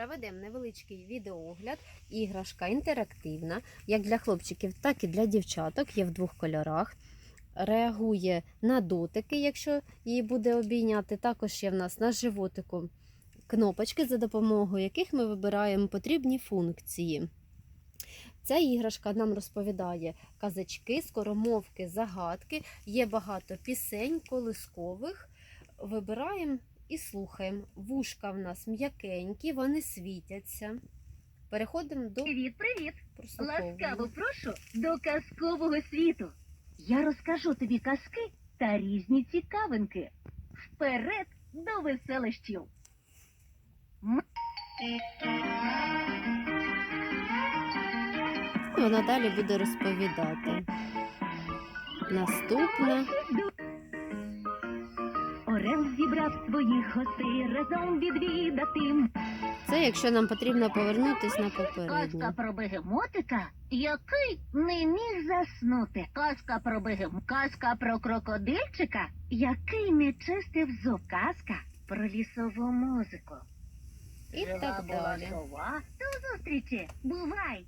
Проведемо невеличкий відеоогляд. Іграшка інтерактивна, як для хлопчиків, так і для дівчаток. Є в двох кольорах. Реагує на дотики, якщо її буде обійняти. Також є в нас на животику кнопочки, за допомогою яких ми вибираємо потрібні функції. Ця іграшка нам розповідає казачки, скоромовки, загадки. Є багато пісень, колискових. Вибираємо і слухаємо. Вушка в нас м'якенькі, вони світяться. Переходимо до Привіт, привіт! Ласкаво прошу до казкового світу. Я розкажу тобі казки та різні цікавинки. Вперед до веселищів. Вона далі буде розповідати. Наступне. Орел зібрав своїх гостей разом відвідати. Це якщо нам потрібно повернутися на Казка про бегемотика, який не міг заснути. Казка про бегем... Казка про крокодильчика, який не чистив зуб. Казка про лісову музику. І Жила так була далі. сова. До зустрічі! Бувай!